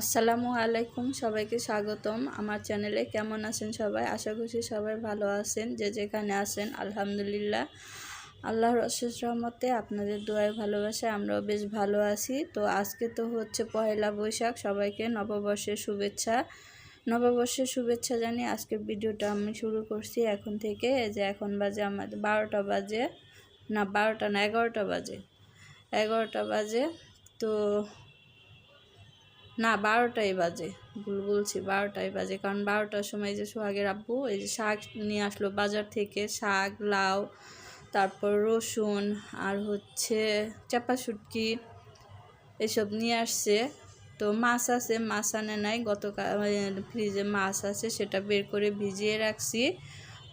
আসসালামু আলাইকুম, সবাইকে স্বাগতম। আমার চ্যানেলে কেমন আছেন সবাই? আশা করছি সবাই ভালো আছেন, যে যেখানে আছেন, আলহামদুলিল্লাহ। আল্লাহর অশেষ রহমতে আপনাদের দোয়ায় ভালোবাসায় আমরাও বেশ ভালো আছি। তো আজকে তো হচ্ছে পয়লা বৈশাখ, সবাইকে নববর্ষের শুভেচ্ছা। নববর্ষের শুভেচ্ছা জানিয়ে আজকে ভিডিওটা আমি শুরু করছি এখন থেকে। যে এখন বাজে আমাদের বারোটা বাজে, না বারোটা না, এগারোটা বাজে। এগারোটা বাজে, তো না বারোটাই বাজে। ভুল বলছি বারোটাই বাজে। কারণ বারোটার সময় যে সোহাগের আব্বু, এই যে শাক নিয়ে আসলো বাজার থেকে, শাক, লাউ, তারপর রসুন আর হচ্ছে চাপা এসব নিয়ে আসছে। তো মাছ আছে, মাছ আনে নাই। গতকাল ফ্রিজে মাছ আছে, সেটা বের করে ভিজিয়ে রাখছি।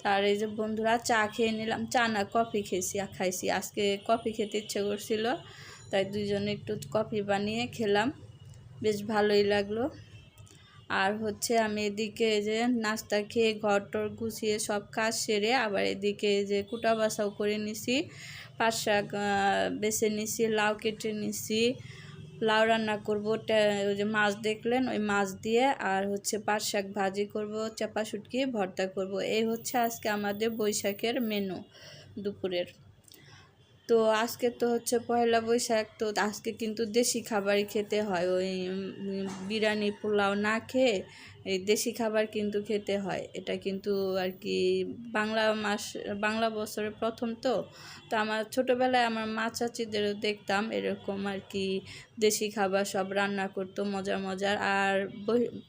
তার এই যে বন্ধুরা, চা খেয়ে নিলাম। চা না, কফি খেয়েছি, খাইছি। আজকে কফি খেতে ইচ্ছে করছিল, তাই দুইজনে একটু কফি বানিয়ে খেলাম। বেশ ভালোই লাগল। আর হচ্ছে আমি এদিকে যে নাস্তা খেয়ে ঘর টর গুছিয়ে সব কাজ সেরে আবার এদিকে যে কুটা বাসাও করে নিছি। পাট শাক বেছে নিছি, লাউ কেটে নিছি। লাউ রান্না করব ওই যে মাছ দেখলেন, ওই মাছ দিয়ে আর হচ্ছে পাট শাক ভাজি করব চাপা শুটকি ভর্তা করব। এই হচ্ছে আজকে আমাদের বৈশাখের মেনু দুপুরের। তো আজকে তো হচ্ছে পয়লা বৈশাখ, তো আজকে কিন্তু দেশি খাবারই খেতে হয়। ওই বিরিয়ানি পোলাও না খেয়ে এই দেশি খাবার কিন্তু খেতে হয়। এটা কিন্তু আর কি বাংলা মাস, বাংলা বছরের প্রথম তো। তো আমার ছোটোবেলায় আমার মা চাচিদেরও দেখতাম এরকম আর কি দেশি খাবার সব রান্না করতো মজার মজার আর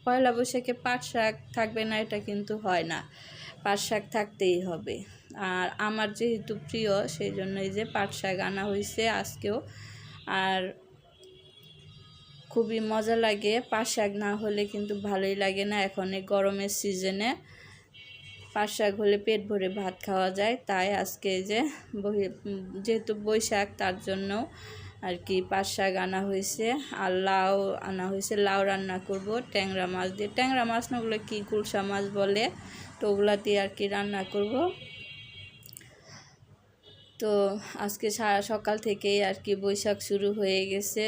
পয়লা বৈশাখে পাট শাক থাকবে না, এটা কিন্তু হয় না। পাট শাক থাকতেই হবে। আর আমার যেহেতু প্রিয় সেই জন্য এই যে পাট শাক আনা হয়েছে আজকেও। আর খুবই মজা লাগে পাট শাক না হলে কিন্তু ভালোই লাগে না। এখন এই গরমের সিজনে পাট শাক হলে পেট ভরে ভাত খাওয়া যায়। তাই আজকে যে যেহেতু বৈশাখ, তার জন্য আর কি পাট শাক আনা হয়েছে আর লাউ আনা হয়েছে লাউ রান্না করব, ট্যাংরা মাছ দিয়ে। ট্যাংরা মাছ না ওগুলো কী কুলসা মাছ বলে, তো ওগুলা দিয়ে আর কি রান্না করব। তো আজকে সারা সকাল থেকেই আর কি বৈশাখ শুরু হয়ে গেছে।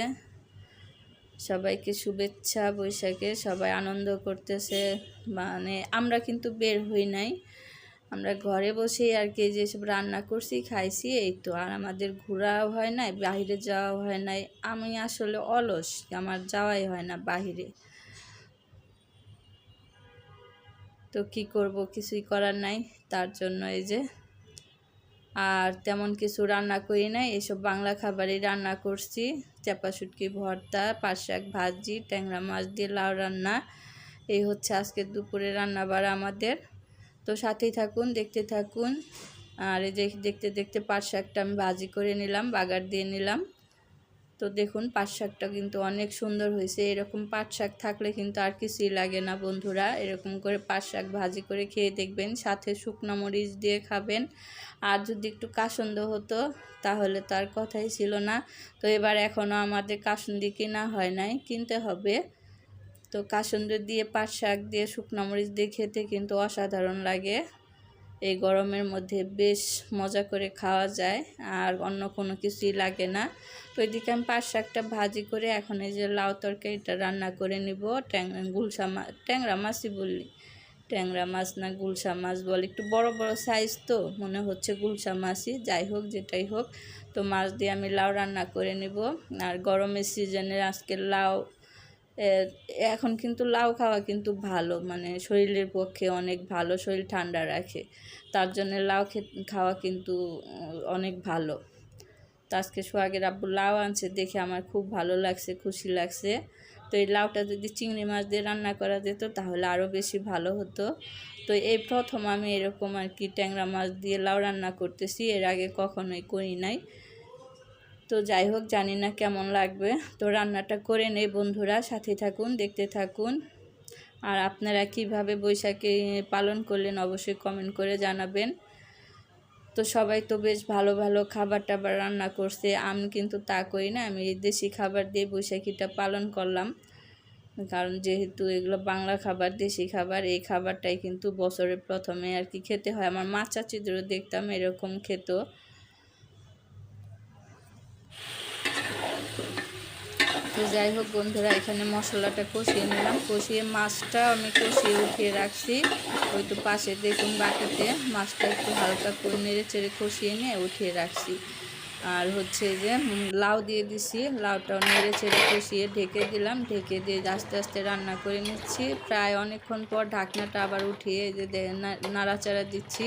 সবাইকে শুভেচ্ছা, বৈশাখে সবাই আনন্দ করতেছে। মানে আমরা কিন্তু বের হই নাই। আমরা ঘরে বসেই আর কি যেসব রান্না করছি, খাইছি, এই তো। আর আমাদের ঘোরাও হয় নাই বাহিরে যাওয়া হয় নাই। আমি আসলে অলস, আমার যাওয়াই হয় না বাহিরে তো কি করব, কিছুই করার নাই। তার জন্য এই যে আর তেমন কিছু রান্না করি না এসব বাংলা খাবারই রান্না করছি। চাপা শুটকি, ভর্তা, পাট শাক ভাজি, ট্যাংরা মাছ দিয়ে লাউ রান্না। এই হচ্ছে আজকে দুপুরে রান্না বাড়া আমাদের। তো সাথেই থাকুন, দেখতে থাকুন। আর এই দেখতে দেখতে পাট শাকটা আমি ভাজি করে নিলাম, বাগার দিয়ে নিলাম। তো দেখুন, পাট শাকটা কিন্তু অনেক সুন্দর হয়েছে। এরকম পাট শাক থাকলে কিন্তু আর কিছুই লাগে না বন্ধুরা। এরকম করে পাট শাক ভাজি করে খেয়ে দেখবেন, সাথে শুকনো মরিচ দিয়ে খাবেন। আর যদি একটু কাসন্দ হতো, তাহলে তার কথাই ছিল না। তো এবার এখনও আমাদের কাসন্দি কেনা হয় নাই, কিনতে হবে। তো কাসন্দ দিয়ে পাট শাক দিয়ে শুকনো মরিচ দিয়ে খেতে কিন্তু অসাধারণ লাগে। এই গরমের মধ্যে বেশ মজা করে খাওয়া যায়, আর অন্য কোনো কিছুই লাগে না। তো এদিকে আমি পাঁচ শাকটা ভাজি করে এখন এই যে লাউ তরকারিটা রান্না করে নিব। ট্যাং, গুলশা মাছ ট্যাংরা মাছই বললি। ট্যাংরা মাছ না গুলশা মাছ বলে। একটু বড় বড় সাইজ তো, মনে হচ্ছে গুলশা মাছই। যাই হোক, যেটাই হোক, তো মাছ দিয়ে আমি লাউ রান্না করে নিব। আর গরমের সিজনে আজকে লাউ এখন কিন্তু লাউ খাওয়া কিন্তু ভালো। মানে শরীরের পক্ষে অনেক ভালো, শরীর ঠান্ডা রাখে। তার জন্য লাউ খাওয়া কিন্তু, অনেক ভালো। তো আজকে সোহাগের আব্বু লাউ আনছে, দেখে আমার খুব ভালো লাগছে, খুশি লাগছে। তো এই লাউটা যদি চিংড়ি মাছ দিয়ে রান্না করা যেত, তাহলে আরও বেশি ভালো হতো। তো এই প্রথম আমি এরকম আর কি ট্যাংরা মাছ দিয়ে লাউ রান্না করতেছি, এর আগে কখনোই করি নাই। তো যাই হোক, জানি না কেমন লাগবে। তো রান্নাটা করে নেই বন্ধুরা, সাথে থাকুন, দেখতে থাকুন। আর আপনারা কীভাবে বৈশাখী পালন করলেন, অবশ্যই কমেন্ট করে জানাবেন। তো সবাই তো বেশ ভালো ভালো খাবার টাবার রান্না করছে। আমি কিন্তু তা করি না, আমি দেশি খাবার দিয়ে বৈশাখীটা পালন করলাম। কারণ যেহেতু এগুলো বাংলা খাবার, দেশি খাবার, এই খাবারটাই কিন্তু বছরের প্রথমে আর কি খেতে হয়। আমার মা চাচিদেরও দেখতাম এরকম খেত। তো যাই হোক বন্ধুরা, এখানে মশলাটা কষিয়ে নিলাম। কষিয়ে মাছটা আমি কষিয়ে উঠিয়ে রাখছি। ওই তো পাশে দেখুন বাটিতে মাছটা একটু হালকা করে নেড়ে চেড়ে কষিয়ে নিয়ে উঠিয়ে রাখছি। আর হচ্ছে যে লাউ দিয়ে দিছি। লাউটাও নেড়ে চেড়ে কষিয়ে ঢেকে দিলাম। ঢেকে দিয়ে আস্তে আস্তে রান্না করে নিচ্ছি। প্রায় অনেকক্ষণ পর ঢাকনাটা আবার উঠিয়ে যে নাড়াচাড়া দিচ্ছি।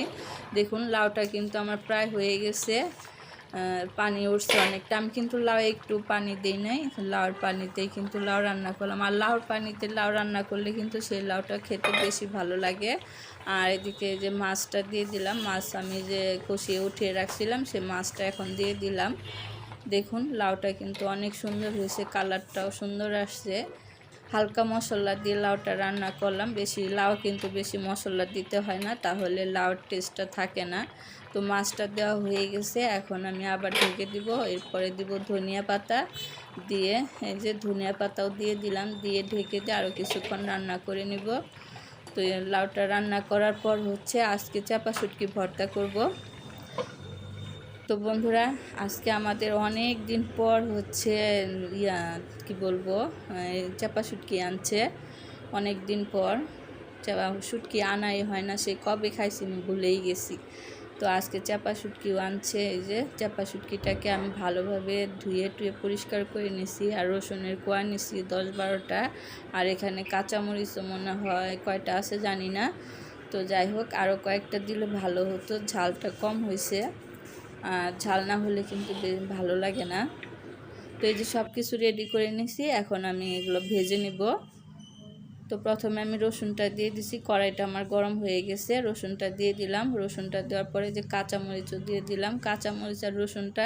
দেখুন লাউটা কিন্তু আমার প্রায় হয়ে গেছে। পানি উঠছে অনেকটা। আমি কিন্তু লাউ একটু পানি দিই নাই। লাউর পানিতেই কিন্তু লাউ রান্না করলাম। আর লাউর পানিতে লাউ রান্না করলে কিন্তু সেই লাউটা খেতে বেশি ভালো লাগে। আর এদিকে যে মাছটা দিয়ে দিলাম, মাছ আমি যে কষিয়ে উঠিয়ে রাখছিলাম সে মাছটা এখন দিয়ে দিলাম। দেখুন, লাউটা কিন্তু অনেক সুন্দর হয়েছে, কালারটাও সুন্দর আসছে। হালকা মশলা দিয়ে লাউটা রান্না করলাম। বেশি লাউ কিন্তু বেশি মশলা দিতে হয় না, তাহলে লাউর টেস্টটা থাকে না। তো মাছটা দেওয়া হয়ে গেছে, এখন আমি আবার ঢেকে দিব। এরপরে দিব ধনিয়া পাতা দিয়ে। এই যে ধনিয়া পাতাও দিয়ে দিলাম, দিয়ে ঢেকে দিয়ে আরও কিছুক্ষণ রান্না করে নিব। তো লাউটা রান্না করার পর হচ্ছে আজকে চাপা শুটকি ভর্তা করব। তো বন্ধুরা, আজকে আমাদের অনেক দিন পর হচ্ছে, ইয়া, কি বলব চাপা শুটকি আনছে। অনেক দিন পর চাপা শুটকি আনাই হয় না, সে কবে খাইছি আমি ভুলেই গেছি। তো আজকে চাপা শুটকিও আনছে, এই যে চাপা শুটকিটাকে আমি ভালোভাবে ধুয়ে টুয়ে পরিষ্কার করে নিছি, আর রসুনের কোয়া নিছি দশ বারোটা। আর এখানে কাঁচামরিচও মনে হয় কয়টা আছে জানি না। তো যাই হোক আরও কয়েকটা দিলে ভালো হতো, ঝালটা কম হয়েছে ঝাল না হলে কিন্তু ভালো লাগে না। তো এই যে সব কিছু রেডি করে নিছি, এখন আমি এগুলো ভেজে নিব। তো প্রথমে আমি রসুনটা দিয়ে দিছি, কড়াইটা আমার গরম হয়ে গেছে, রসুনটা দিয়ে দিলাম। রসুনটা দেওয়ার পরে যে কাঁচামরিচও দিয়ে দিলাম। কাঁচামরিচ আর রসুনটা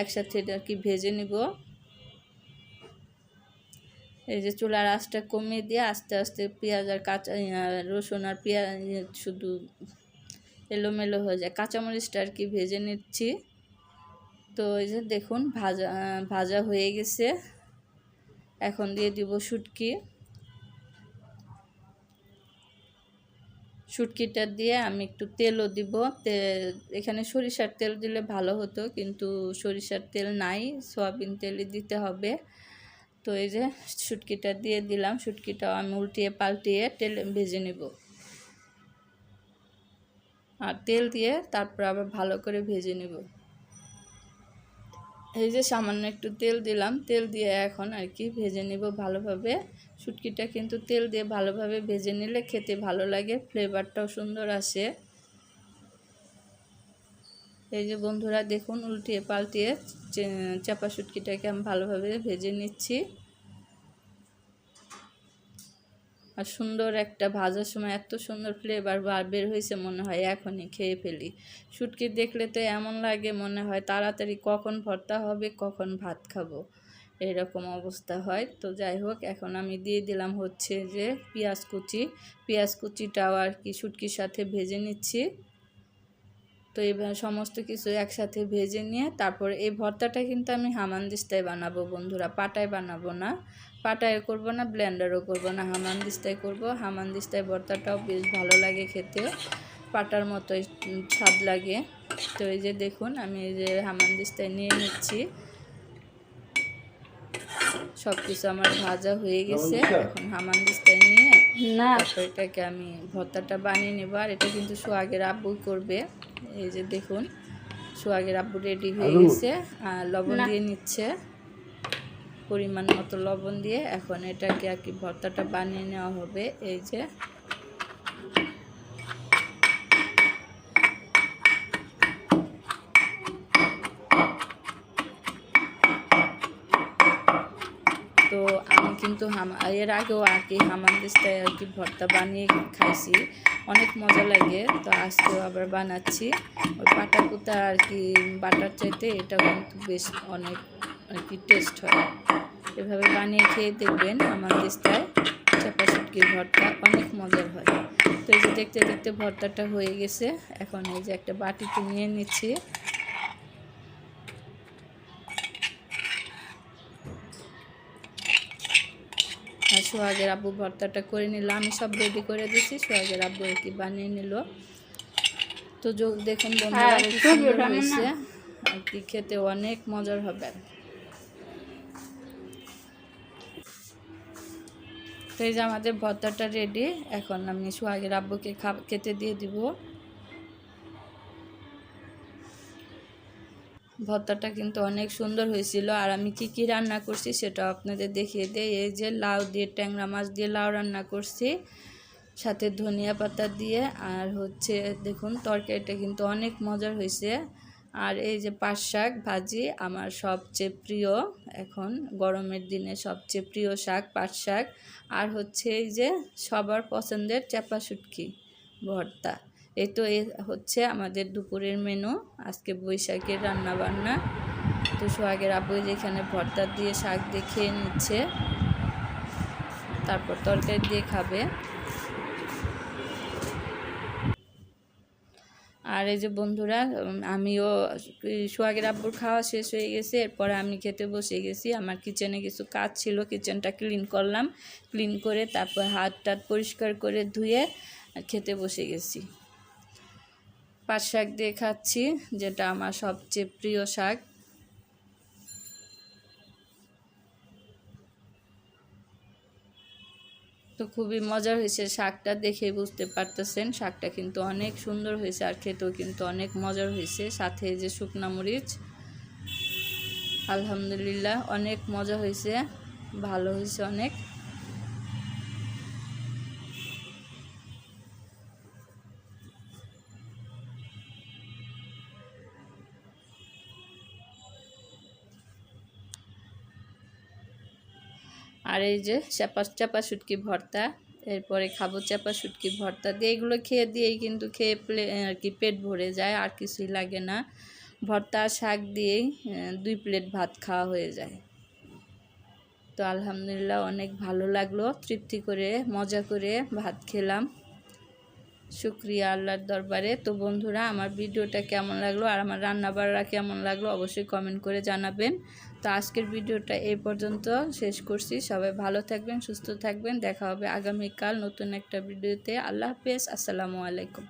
একসাথে আর কি ভেজে নিব। এই যে চুলার আঁচটা কমিয়ে দিয়ে আস্তে আস্তে পেঁয়াজ আর কাঁচা, রসুন আর পেঁয়াজ শুধু এলোমেলো হয়ে যায়। কাঁচামরিচটা আর কি ভেজে নিচ্ছি। তো এই যে দেখুন, ভাজা ভাজা হয়ে গেছে। এখন দিয়ে দিব শুটকি। শুটকিটা দিয়ে আমি একটু তেলও দিব। এখানে সরিষার তেল দিলে ভালো হতো, কিন্তু সরিষার তেল নাই, সয়াবিন তেলই দিতে হবে। তো এই যে শুটকিটা দিয়ে দিলাম। শুটকিটাও আমি উল্টিয়ে পাল্টিয়ে তেল ভেজে নেব। আর তেল দিয়ে তারপর আবার ভালো করে ভেজে নেব। এই যে সামান্য একটু তেল দিলাম, তেল দিয়ে এখন আর কি ভেজে নেব ভালোভাবে। শুটকিটা কিন্তু তেল দিয়ে ভালোভাবে ভেজে নিলে খেতে ভালো লাগে, ফ্লেভারটাও সুন্দর আসে। এই যে বন্ধুরা, দেখুন, উল্টিয়ে পাল্টিয়ে চাপা শুটকিটাকে আমি ভালোভাবে ভেজে নিচ্ছি। আর সুন্দর একটা ভাজার সময় এত সুন্দর ফ্লেভার বার, বের হয়েছে মনে হয়, এখনই খেয়ে ফেলি। শুটকি দেখলে তো এমন লাগে মনে হয়, তাড়াতাড়ি কখন ভর্তা হবে, কখন ভাত খাব। এরকম অবস্থা হয়। তো যাই হোক, এখন আমি দিয়ে দিলাম হচ্ছে যে পেঁয়াজ কুচি। পেঁয়াজ কুচিটাও আর কি শুটকির সাথে ভেজে নিচ্ছি। তো এবার সমস্ত কিছু একসাথে ভেজে নিয়ে, তারপর এই ভর্তাটা কিন্তু আমি হামানদিস্তায় বানাবো বন্ধুরা, পাটায় বানাবো না। পাটায় করব না ব্লেন্ডারও করব না হামান হামানদিস্তায় করব। হামানদিস্তায় ভর্তাটাও বেশ ভালো লাগে খেতে পাটার মতোই উম স্বাদ লাগে। তো এই যে দেখুন আমি এই যে হামানদিস্তায় নিয়ে নিচ্ছি। সব কিছু আমার ভাজা হয়ে গেছে এখন হামানদিস্তায় নিয়ে না। এটাকে আমি ভর্তাটা বানিয়ে নেব আর এটা কিন্তু সোহাগের আব্বু করবে। এই যে দেখুন সোহাগের আব্বু রেডি হয়ে গেছে আর লবণ দিয়ে নিচ্ছে। পরিমাণ মতো লবণ দিয়ে এখন এটাকে আর কি ভর্তাটা বানিয়ে নেওয়া হবে। এই যে তো আমি কিন্তু এর আগেও আর কি হামানদিস্তায় আর কি ভর্তা বানিয়ে খাইছি। অনেক মজা লাগে, তো আজকেও আবার বানাচ্ছি। ওই পাটা কুতা আর কি বাটার চাইতে এটা কিন্তু বেশ অনেক আর কি টেস্ট হয়। এভাবে বানিয়ে খেয়ে দেখবেন হামানদিস্তায় চাপা শুটকির ভর্তা অনেক মজার হয়। তো এই যে দেখতে দেখতে ভর্তাটা হয়ে গেছে এখন এই যে একটা বাটিতে নিয়ে নিচ্ছি। আর সোহাগের আব্বু ভর্তাটা করে নিল আমি সব রেডি করে দিছি সোহাগের আব্বু আর কি বানিয়ে নিল। তো যোগ দেখুন বন্ধুরা কি সুন্দর হয়েছে। আর কি খেতে অনেক মজার হবে। তো এই যে আমাদের ভর্তাটা রেডি এখন আমি সোহাগের আব্বুকে খা খেতে দিয়ে দিব। ভর্তাটা কিন্তু অনেক সুন্দর হয়েছিল, আর আমি কি কি রান্না করছি সেটা আপনাদের দেখিয়ে দিই। এই যে লাউ দিয়ে, ট্যাংরা মাছ দিয়ে লাউ রান্না করছি, সাথে ধনিয়া পাতা দিয়ে, আর হচ্ছে দেখুন, তরকারিটা কিন্তু অনেক মজার হয়েছে। আর এই যে পাট শাক ভাজি আমার সবচেয়ে প্রিয়, এখন গরমের দিনে সবচেয়ে প্রিয় শাক পাট শাক। আর হচ্ছে এই যে সবার পছন্দের চাপা শুটকি ভর্তা। এই তো এ হচ্ছে আমাদের দুপুরের মেনু, আজকে বৈশাখের রান্না বান্না তো সোহাগের আব্বু যেখানে ভর্তা দিয়ে শাক দিয়ে খেয়ে নিচ্ছে। তারপর তরকারি দিয়ে খাবে। আর এই যে বন্ধুরা আমিও সোহাগের আব্বুর খাওয়া শেষ হয়ে গেছে, এরপরে আমি খেতে বসে গেছি। আমার কিচেনে কিছু কাজ ছিল কিচেনটা ক্লিন করলাম। ক্লিন করে তারপর হাত টাত পরিষ্কার করে ধুয়ে খেতে বসে গেছি। পাট শাক দিয়ে খাচ্ছি, যেটা আমার সবচেয়ে প্রিয় শাক। তো খুবই মজার হয়েছে শাকটা দেখে বুঝতে পারতেছেন। শাকটা কিন্তু অনেক সুন্দর হয়েছে আর খেতেও কিন্তু অনেক মজার হয়েছে। সাথে যে শুকনা মরিচ, আলহামদুলিল্লাহ অনেক মজা হয়েছে, ভালো হয়েছে অনেক। আর এই যে চাপা চাপা শুটকি ভর্তা, এরপরে খাব চাপা শুটকি ভর্তা দিয়ে এগুলো খেয়ে দিয়েই কিন্তু খেয়ে প্লে আর কি পেট ভরে যায়, আর কিছুই লাগে না। ভর্তা, শাক দিয়েই দুই প্লেট ভাত খাওয়া হয়ে যায়। তো আলহামদুলিল্লাহ অনেক ভালো লাগল, তৃপ্তি করে, মজা করে ভাত খেলাম। শুক্রিয়া আল্লাহর দরবারে। তো বন্ধুরা, আমার ভিডিওটা কেমন লাগল আর আমার রান্না বাড়া কেমন লাগল অবশ্যই কমেন্ট করে জানাবেন। তো আজকের ভিডিওটা এই পর্যন্ত শেষ করছি। সবাই ভালো থাকবেন, সুস্থ থাকবেন। দেখা হবে আগামীকাল নতুন একটা ভিডিওতে। আল্লাহ হাফেজ, আসসালামু আলাইকুম।